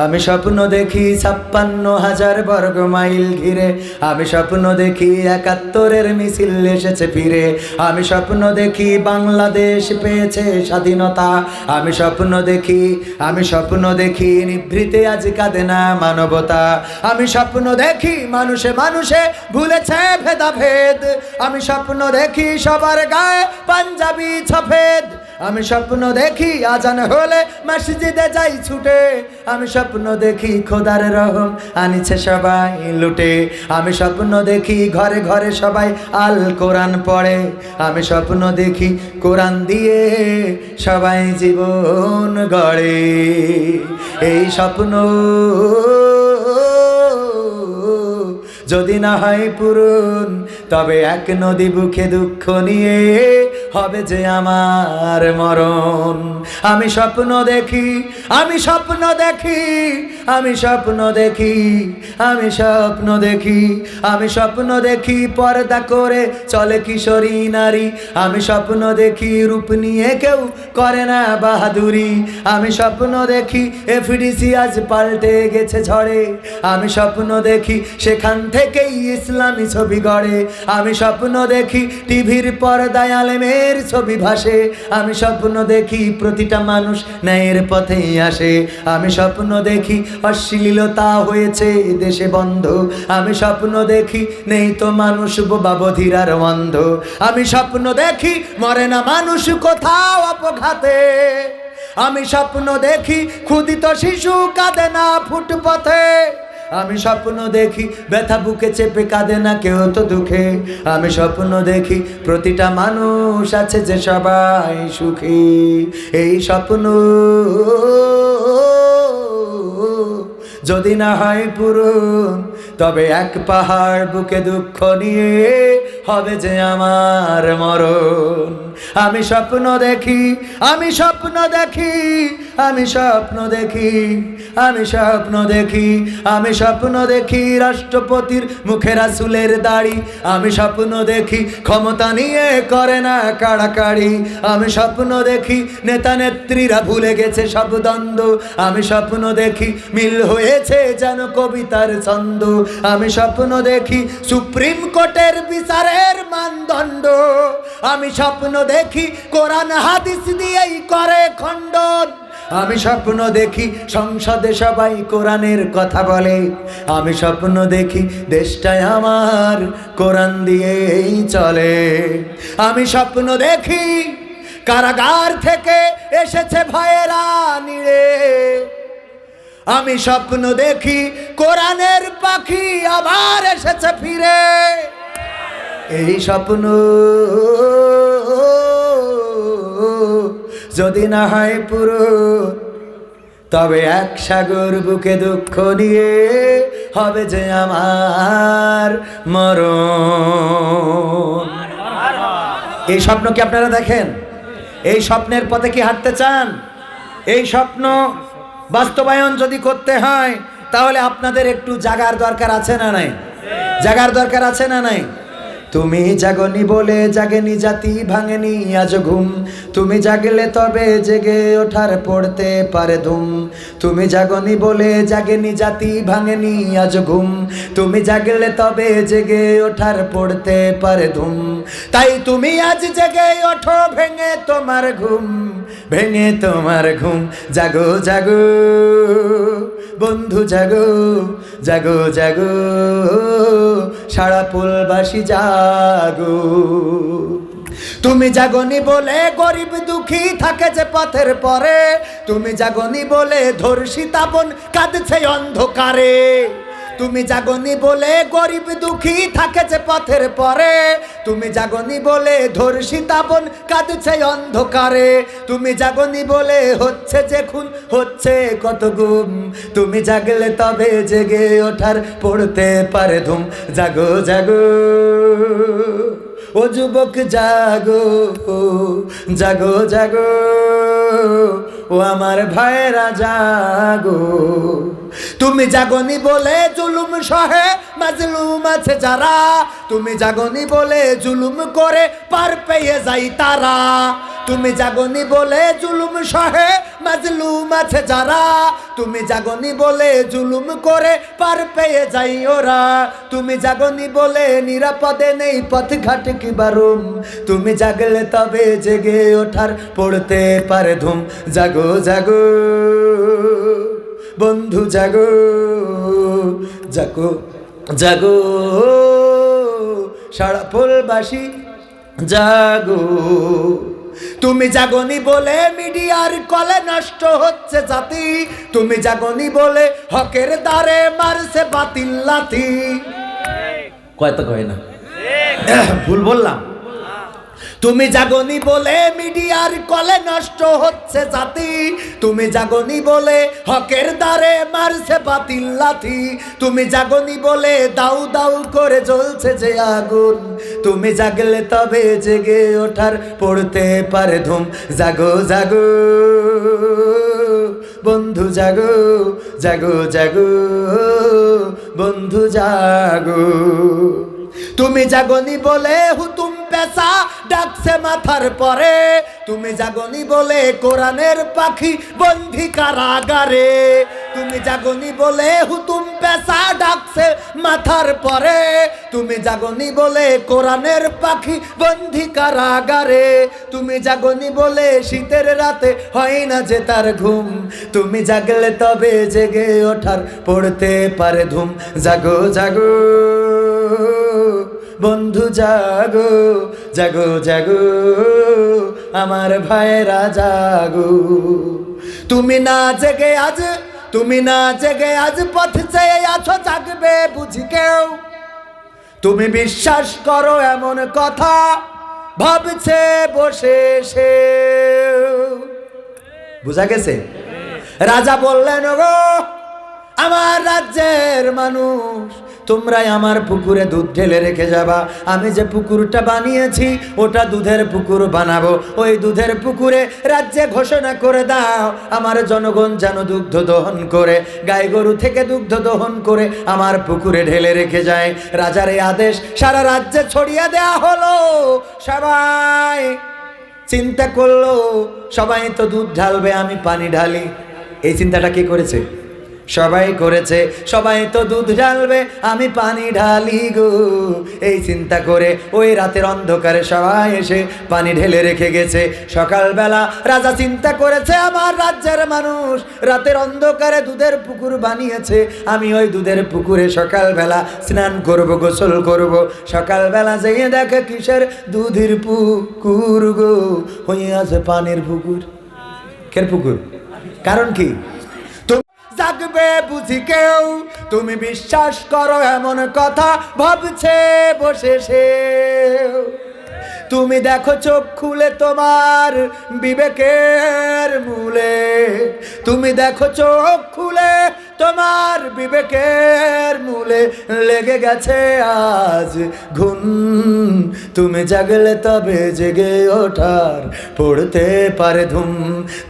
আমি স্বপ্ন দেখি ছাপ্পান্ন হাজার বর্গ মাইল ঘিরে। আমি স্বপ্ন দেখি একাত্তরের মিছিল এসেছে ফিরে। আমি স্বপ্ন দেখি বাংলাদেশ পেয়েছে স্বাধীনতা। আমি স্বপ্ন দেখি, আমি স্বপ্ন দেখি নিভৃতে আজ কাঁদে না মানবতা। আমি স্বপ্ন দেখি মানুষে মানুষে ভুলেছে ভেদাভেদ। আমি স্বপ্ন দেখি সবার গায়ে পাঞ্জাবি সফেদ আমি স্বপ্ন দেখি আজান হলে মসজিদে যাই ছুটে। আমি স্বপ্ন দেখি খোদার রহম আনিছে সবাই লুটে। আমি স্বপ্ন দেখি ঘরে ঘরে সবাই আল কোরআন পড়ে। আমি স্বপ্ন দেখি কোরআন দিয়ে সবাই জীবন গড়ে। এই স্বপ্ন যদি না হয় পূরণ, তবে এক নদী বুকে দুঃখ নিয়ে হবে যে আমার মরণ। আমি স্বপ্ন দেখি, আমি স্বপ্ন দেখি, আমি স্বপ্ন দেখি, আমি স্বপ্ন দেখি, আমি স্বপ্ন দেখি পর্দা করে চলে কিশোরী নারী। আমি স্বপ্ন দেখি রূপ নিয়ে কেউ করে না বাহাদুরি। আমি স্বপ্ন দেখি এফডিসি আজ পাল্টে গেছে ঝড়ে। আমি স্বপ্ন দেখি সেখান থেকেই ইসলামী ছবি গড়ে। আমি স্বপ্ন দেখি টিভির পর্দায় আলেমের ছবি ভাসে, আমি স্বপ্ন দেখি প্রতিটা মানুষ ন্যায়ের পথেই আসে। আমি স্বপ্ন দেখি অশ্লীলতা হয়েছে দেশে বন্ধ। আমি স্বপ্ন দেখি নেই তো মানুষ বোবা বধিরার অন্ধ। আমি স্বপ্ন দেখি মরে না মানুষ কোথাও অপঘাতে। আমি স্বপ্ন দেখি ক্ষুদিত শিশু কাঁদে না ফুটপথে। আমি স্বপ্ন দেখি ব্যথা বুকে চেপে কাঁদে না কেউ তো দুঃখে। আমি স্বপ্ন দেখি প্রতিটা মানুষ আছে যে সবাই সুখী। এই স্বপ্ন যদি না হয় পূরণ, তবে এক পাহাড় বুকে দুঃখ নিয়ে হবে যে আমার মরণ। আমি স্বপ্ন দেখি, আমি স্বপ্ন দেখি, আমি স্বপ্ন দেখি, আমি স্বপ্ন দেখি, আমি স্বপ্ন দেখি রাষ্ট্রপতির মুখে রাসুলের দাড়ি। আমি স্বপ্ন দেখি ক্ষমতা নিয়ে করে না কাড়াকাড়ি। আমি স্বপ্ন দেখি নেতা নেত্রীরা ভুলে গেছে সব দ্বন্দ্ব। আমি স্বপ্ন দেখি মিল হয়েছে যেন কবিতার ছন্দ। আমি স্বপ্ন দেখি সুপ্রিম কোর্টের বিচারের মানদণ্ড। আমি স্বপ্ন দেখি কোরআন হাদিস দিয়েই করে খণ্ডন। আমি স্বপ্ন দেখি সংসদে সবাই কোরআনের কথা বলে। আমি স্বপ্ন দেখি দেশটায় আমার কোরআন দিয়েই চলে। আমি স্বপ্ন দেখি কারাগার থেকে এসেছে ভয়েরা নিড়ে। আমি স্বপ্ন দেখি কোরআনের পাখি আবার এসেছে ফিরে। এই স্বপ্ন যদি না হয় পুরো, তবে এক সাগর বুকে দুঃখ নিয়ে হবে যে আমার মরণ। এই স্বপ্ন কি আপনারা দেখেন? এই স্বপ্নের পথে কি হাঁটতে চান? এই স্বপ্ন বাস্তবায়ন যদি করতে হয়, তাহলে আপনাদের একটু জাগার দরকার আছে না নাই? জাগার দরকার আছে না নাই? তুমি জাগনি বলে জাগেনি জাতি ভাঙেনি, আজ ঘুম। তুমি জাগলে তবে জেগে ওঠার পড়তে পারে ধুম। তুমি জাগনি বলে জাগেনি জাতি ভাঙেনি, আজ ঘুম। তুমি জাগলে তবে জেগে ওঠার পড়তে পারে ধুম। তাই তুমি আজ জেগে ওঠো, ভেঙে তোমার ঘুম। ভেঙে তোমার ঘুম। জাগো জাগো, বন্ধু, জাগো জাগো জাগো, সারা পুলবাসী জাগো। তুমি জাগনি বলে গরিব দুঃখী থাকে যে পথের পরে। তুমি জাগনি বলে ধর্ষি তাপন কাঁদছে অন্ধকারে। তুমি জাগনি বলে গরিব দুঃখী থাকেছে পথের পরে। তুমি জাগনি বলে ধর্ষি তাপন কাঁদছে অন্ধকারে। তুমি জাগনি বলে হচ্ছে যে খুন, হচ্ছে কত গুম। তুমি জাগলে তবে জেগে ওঠার পড়তে পারে ধুম। জাগো জাগো, ও যুবক, জাগো জাগো জাগো, ও আমার ভাইরা জাগো। তুমি জাগনি বলে জুলুম সহে, মাজলুম আছে যারা। তুমি জাগনি বলে জুলুম করে, পার পেয়ে যাই তারা। তুমি জাগনি বলে জুলুম সহে, মাজলুম আছে যারা। তুমি জাগনি বলে জুলুম করে, পার পেয়ে যাই ওরা। তুমি জাগনি বলে নিরাপদে নেই পথ ঘাট কি বারুম তুমি জাগলে তবে জেগে ওঠার পড়তে পারে ধুম। জাগো জাগো। বন্ধু, জাগো জাগো জাগো, সারা ফুলবাসী, জাগো। তুমি জাগনি বলে মিডিয়ার কলে নষ্ট হচ্ছে জাতি। তুমি জাগনি বলে হকের দ্বারে মারছে বাতিল লাথি। কয় তো কয় না? ভুল বললাম। তুমি জাগনি বলে মিডিয়ার কলে নষ্ট হচ্ছে জাতি। তুমি জাগনি বলে হকের দ্বারে মারছে বাতিল লাথি তুমি জাগনি বলে দাউ দাউ করে জ্বলছে যে আগুন। তুমি জাগলে তবে জেগে ওঠার পড়তে পারে ধুম। জাগো জাগো, বন্ধু জাগো জাগো জাগো, বন্ধু জাগো। তুমি জাগনি বলে হুতুম পেশা ডাকছে মাথার পরে। তুমি জাগনি বলে কোরআনের পাখি বন্ধি কারাগারে। তুমি জাগনি বলে হুতুম পেশা ডাকছে মাথার পরে। তুমি জাগনি বলে কোরআনের পাখি বন্ধি কারাগারে। তুমি জাগনি বলে শীতের রাতে হয় না যে তার ঘুম। তুমি জাগলে তবে জেগে ওঠার পড়তে পারে ধুম। জাগো জাগো। বন্ধু, জাগো জাগো জাগো, আমার ভাইরা জাগো। তুমি না জেগে আজ, তুমি না জেগে আজ পথ চেয়ে আছো, জাগবে বুঝি কেউ? তুমি বিশ্বাস করো এমন কথা, ভাবছে বসে সে বুঝা গেছে? রাজা বললেন গো আমার রাজ্যের মানুষ, তোমরাই আমার পুকুরে দুধ ঢেলে রেখে যাবা। আমি যে পুকুরটা বানিয়েছি, ওটা দুধের পুকুর বানাবো। ওই দুধের পুকুরে রাজ্যে ঘোষণা করে দাও, আমার জনগণ যেন দুগ্ধ দহন করে। গাই গরু থেকে দুগ্ধ দহন করে আমার পুকুরে ঢেলে রেখে যায়। রাজার এই আদেশ সারা রাজ্যে ছড়িয়ে দেয়া হলো। সবাই চিন্তা করল, সবাই তো দুধ ঢালবে, আমি পানি ঢালি। এই চিন্তাটা কি করেছে? সবাই করেছে, সবাই তো দুধ ঢালবে, আমি পানি ঢালি গো। এই চিন্তা করে ওই রাতের অন্ধকারে সবাই এসে পানি ঢেলে রেখে গেছে। সকালবেলা রাজা চিন্তা করেছে, আমার রাজ্যের মানুষ রাতের অন্ধকারে দুধের পুকুর বানিয়েছে, আমি ওই দুধের পুকুরে সকালবেলা স্নান করব, গোসল করব। সকালবেলা যেয়ে দেখে কিসের দুধের পুকুর গো? হয়ে আছে পানির পুকুর। কের পুকুর? কারণ কি? জাগবে বুঝি কেউ? তুমি বিশ্বাস করো এমন কথা ভাবছে বসে সে তুমি দেখো চোখ খুলে তোমার বিবেকের মূলে। তুমি দেখো চোখ খুলে তোমার বিবেকের মূলে লেগে গেছে আজ ঘুম। তুমি জাগলে তবে জেগে ওঠার, পড়তে পারে ধুম।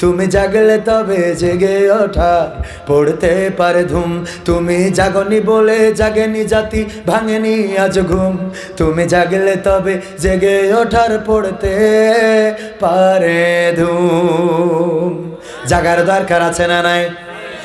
তুমি জাগলে তবে জেগে ওঠার, পড়তে পারে ধুম। তুমি জাগনি বলে জাগেনি জাতি, ভাঙেনি আজ ঘুম। তুমি জাগলে তবে জেগে ওঠার, পড়তে পারে ধুম। জাগার দরকার আছে না নাই?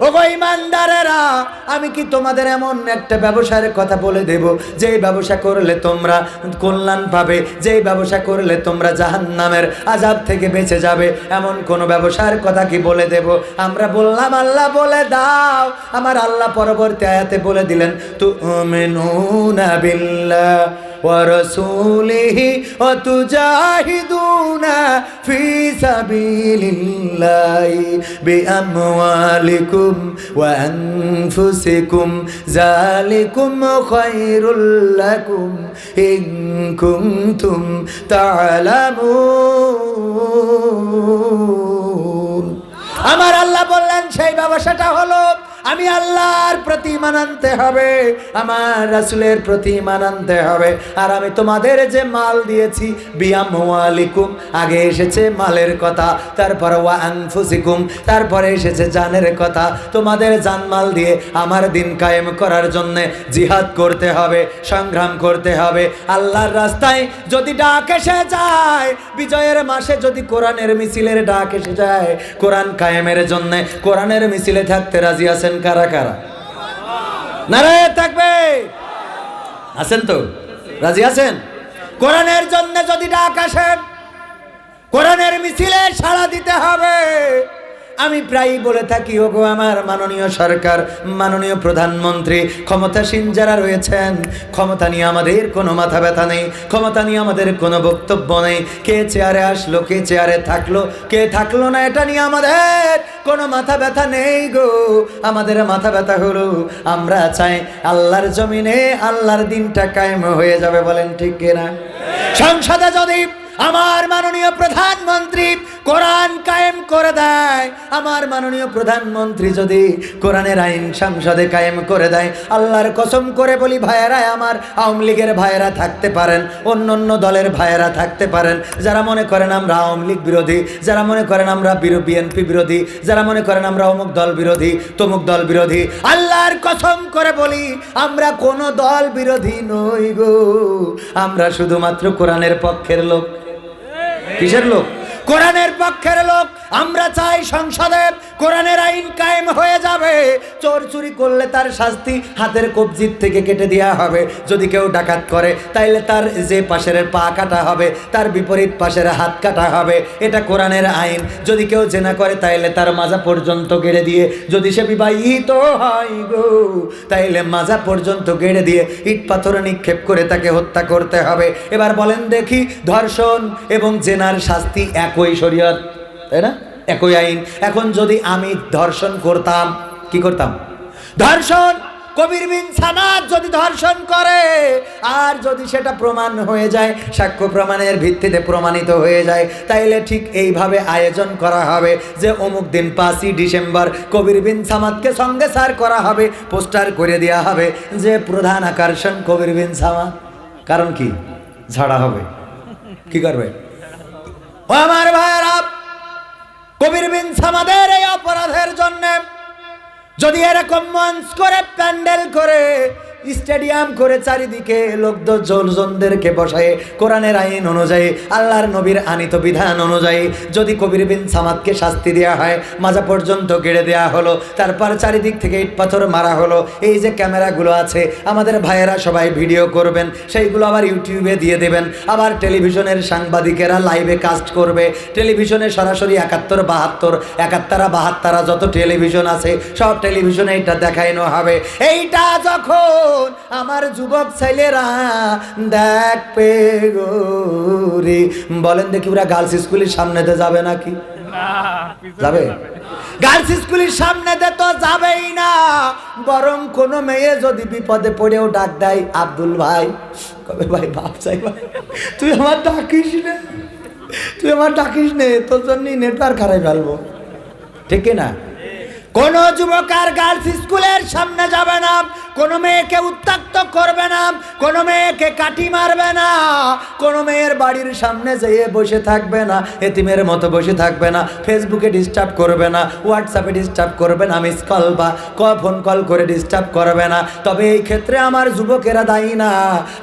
ওগো ইমানদারেরা, আমি কি তোমাদের এমন একটা ব্যবসার কথা বলে দেব? যেই ব্যবসা করলে তোমরা কল্যাণ পাবে, যেই ব্যবসা করলে তোমরা জাহান নামের আজাব থেকে বেঁচে যাবে, এমন কোন ব্যবসার কথা কি বলে দেব? আমরা বললাম, আল্লাহ বলে দাও। আমার আল্লাহ পরবর্তী আয়াতে বলে দিলেন তু বিল্লাহ। ورسوله وتجاهدون في سبيل الله بأموالكم وأنفسكم ذلكم خير لكم إن كنتم تعلمون আমার আল্লাহ বললেন সেই ব্যবসাটা হলো আমি আল্লাহর প্রতি মানানতে হবে, আমার রাসুলের প্রতি মানানতে হবে। আর আমি তোমাদের যে মাল দিয়েছি, বিয়াম আগে এসেছে মালের কথা, তারপর ওয়া আনফুসিকুম, তারপরে এসেছে জানের কথা। তোমাদের জানমাল দিয়ে আমার দিন কায়েম করার জন্য জিহাদ করতে হবে, সংগ্রাম করতে হবে। আল্লাহর রাস্তায় যদি ডাক এসে যায়, বিজয়ের মাসে যদি কোরআনের মিছিলের ডাক এসে যায়, কোরআন কায়েমের জন্য, কোরআনের মিছিলে থাকতে রাজি আছেন কারা কারা? নারায় থাকবে। আছেন তো? রাজি আছেন? কোরআনের জন্য যদি ডাক আসেন কোরআনের মিছিলে সাড়া দিতে হবে। আমি প্রায়ই বলে থাকি, ওগো আমার মাননীয় সরকার, মাননীয় প্রধানমন্ত্রী, ক্ষমতাসীন যারা রয়েছেন, ক্ষমতা নিয়ে আমাদের কোনো মাথা ব্যথা নেই, ক্ষমতা নিয়ে আমাদের কোনো বক্তব্য নেই, কে চেয়ারে আসলো, কে চেয়ারে থাকল, কে থাকল না, এটা নিয়ে আমাদের কোনো মাথা ব্যথা নেই গো। আমাদের মাথা ব্যথা হলো, আমরা চাই আল্লাহর জমিনে আল্লাহর দিনটা কায়েম হয়ে যাবে, বলেন ঠিক কিনা? সংসদে যদি আমার মাননীয় প্রধানমন্ত্রী কোরআন কায়েম করে দেয়। আমার মাননীয় প্রধানমন্ত্রী যদি কোরআনের আইন সংসদে কায়েম করে দেয়, আল্লাহর কসম করে বলি, ভাইয়েরা, আমার আওয়ামী লীগের ভাইয়েরা থাকতে পারেন অন্য অন্য দলের ভাইয়েরা থাকতে পারেন। যারা মনে করেন আমরা আওয়ামী লীগ বিরোধী, যারা মনে করেন আমরা বিএনপি বিরোধী, যারা মনে করেন আমরা অমুক দল বিরোধী, তমুক দল বিরোধী, আল্লাহর কসম করে বলি, আমরা কোনো দল বিরোধী নই গো। আমরা শুধুমাত্র কোরআনের পক্ষের লোক। কিসের লোক? কোরআনের পক্ষের লোক, আমরা চাই সংসদে কোরআনের আইন কায়েম হয়ে যাবে। চোর চুরি করলে তার শাস্তি হাতের কবজির থেকে কেটে দেওয়া হবে। যদি কেউ ডাকাত করে, তাইলে তার যে পাশের পা কাটা হবে, তার বিপরীত পাশের হাত কাটা হবে। এটা কোরআনের আইন। যদি কেউ জেনা করে, তাইলে তার মাজা পর্যন্ত গেড়ে দিয়ে। যদি সে বিবাহিত হয় গো, তাইলে মাজা পর্যন্ত গেড়ে দিয়ে ইট পাথর নিক্ষেপ করে তাকে হত্যা করতে হবে। এবার বলেন দেখি, ধর্ষণ এবং জেনার শাস্তি একই শরীয়ত, তাই না? একই আইন। এখন যদি আমি ধর্ষণ করতাম, কি করতাম? ধর্ষণ! কবির বিন সামাদ যদি ধর্ষণ করে, আর যদি সেটা প্রমাণ হয়ে যায়, সাক্ষ্য প্রমাণের ভিত্তিতে প্রমাণিত হয়ে যায়, তাইলে ঠিক এইভাবে আয়োজন করা হবে যে অমুক দিন পাঁচই ডিসেম্বর কবির বিন সামাদকে সঙ্গে সার করা হবে, পোস্টার করে দেওয়া হবে যে প্রধান আকর্ষণ কবির বিন সামাদ। কারণ কি? ঝাড়া হবে। কি করবে? ও আমার ভাইয়েরা, কবির বিন সামাদের এই অপরাধের জন্যে যদি এরকম মঞ্চ করে প্যান্ডেল করে স্টেডিয়াম করে চারিদিকে লোকদের জনজনদেরকে বসায়। কোরআনের আইন অনুযায়ী, আল্লাহর নবীর আনিত বিধান অনুযায়ী যদি কবির বিন সামাদকে শাস্তি দেওয়া হয়, মাজা পর্যন্ত গেড়ে দেওয়া হলো, তারপর চারিদিক থেকে ইট পাথর মারা হলো। এই যে ক্যামেরাগুলো আছে, আমাদের ভাইয়েরা সবাই ভিডিও করবেন, সেইগুলো আবার ইউটিউবে দিয়ে দেবেন। আবার টেলিভিশনের সাংবাদিকেরা লাইভে কাস্ট করবে। টেলিভিশনে সরাসরি একাত্তর, বাহাত্তর, একাত্তরা, বাহাত্তরা যত টেলিভিশন আছে, সব টেলিভিশনে এটা দেখানো হবে। এইটা যখন আমার যুবক ছেলেরা দেখবে গো রে। বলেন দেখি ওরা গার্লস স্কুলের সামনেতে যাবে নাকি? যাবে? গার্লস স্কুলের সামনেতে তো যাবেই না। বরং কোনো মেয়ে যদি বিপদে পড়েও ডাক দেয় আব্দুল ভাই। কবে ভাই বাপ চাই ভাই। তুই আমার ডাকিস না। তুই আমার ডাকিস নে তোর জন্যই নেটওয়ার্ক হারাই ফেলব। ঠিক না? কোন যুবক আর গার্লস স্কুলের সামনে যাবে না। কোনো মেয়েকে উত্তক্ত করবে না কোনো মেয়েকে কাটি মারবে না কোনো মেয়ের বাড়ির সামনে যেয়ে বসে থাকবে না এতিমের মতো বসে থাকবে না ফেসবুকে ডিস্টার্ব করবে না হোয়াটসঅ্যাপে ডিস্টার্ব করবে না মিস কল বা ক ফোন কল করে ডিস্টার্ব করবে না তবে এই ক্ষেত্রে আমার যুবকেরা দায়ী না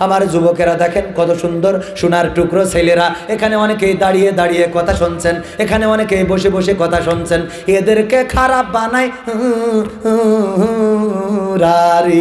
আমার যুবকেরা দেখেন কত সুন্দর সোনার টুকরো ছেলেরা এখানে অনেকেই দাঁড়িয়ে দাঁড়িয়ে কথা শুনছেন এখানে অনেকেই বসে বসে কথা শুনছেন এদেরকে খারাপ বানায় রারি